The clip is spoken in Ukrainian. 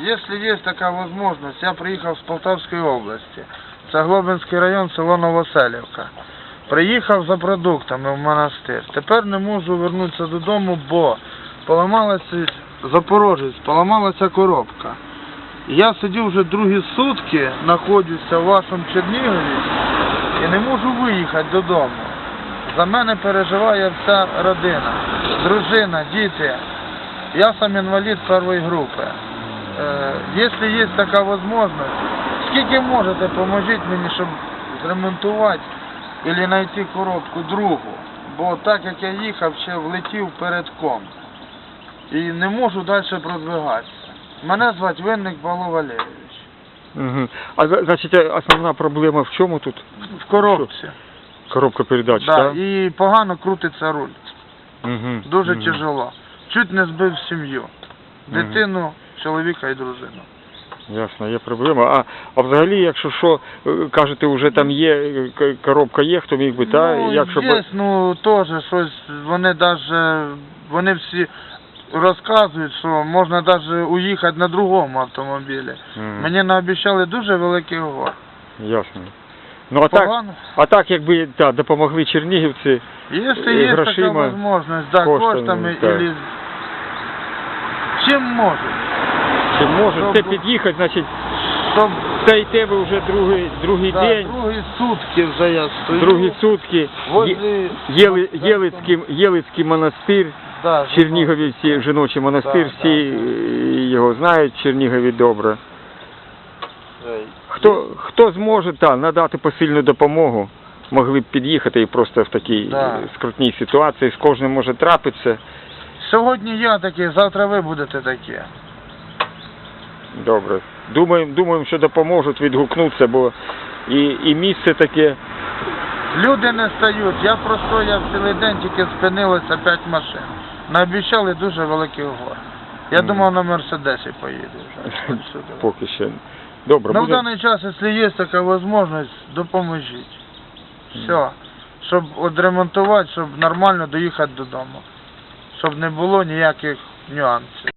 Если есть такая возможность, я приїхав з Полтавської області. Це Глобинський район, село Новоселівка. Приїхав за продуктами в монастир. Тепер не можу вернутися додому, бо поламалася Запорожець, поламалася коробка. Я сидів вже другі сутки, знаходжуся в вашому Чернігові і не можу виїхати додому. За мене переживає вся родина, дружина, діти. Я сам інвалід першої групи. Е, Якщо є така можливість, скільки можете, поможіть мені, щоб зремонтувати або знайти коробку другу. Бо так як я їхав, ще влетів перед ком. І не можу далі продвигатися. Мене звати Винник Павло Валерійович. Угу. А значить, основна проблема в чому тут? В коробці. Коробка передач, Да, так? і погано крутиться руль. Угу. Дуже тяжело. Чуть не збив сім'ю. Дитину, чоловіка і дружину. Ясно, є проблема. А, а взагалі, якщо що, е, кажете, вже там є, е, коробка є, хто міг би, та? ну, Якщо є, б... ну, теж щось, вони даже, вони всі розказують, що можна навіть уїхати на другому автомобілі. Мгм. Мені наобіцяли дуже великий гор. Ясно. Ну а так, Погано. а так якби та, допомогли чернігівці, Якщо Е, є така грошима, можливість, да, коштами, коштами, так. или... чим можуть, чи може? Щоб- це під'їхати, значить, щоб стоїте ви вже другий, другий да, день, другі сутки вже я стою. другі сутки, возле... Єли, Єлицький, Єлицький монастир, да, Чернігові всі, жіночий монастир, Да, всі да, е, його знають, Чернігові добре. Хто, хто зможе та, надати посильну допомогу, могли б під'їхати і просто в такій Да. е, скрутній ситуації, з кожним може трапитися. Сьогодні я такий, завтра ви будете такі. Добре. Думаємо, думаємо, що допоможуть відгукнутися, бо і, і місце таке. Люди не стають. Я простояв цілий день, тільки спинилося п'ять машин. Наобіцяли дуже великий гор. Я думав на Мерседесі поїду вже. Поки ще. Добре, Ну в даний час, якщо є така можливість, допоможіть. Все. Щоб відремонтувати, щоб нормально доїхати додому. Щоб не було ніяких нюансів.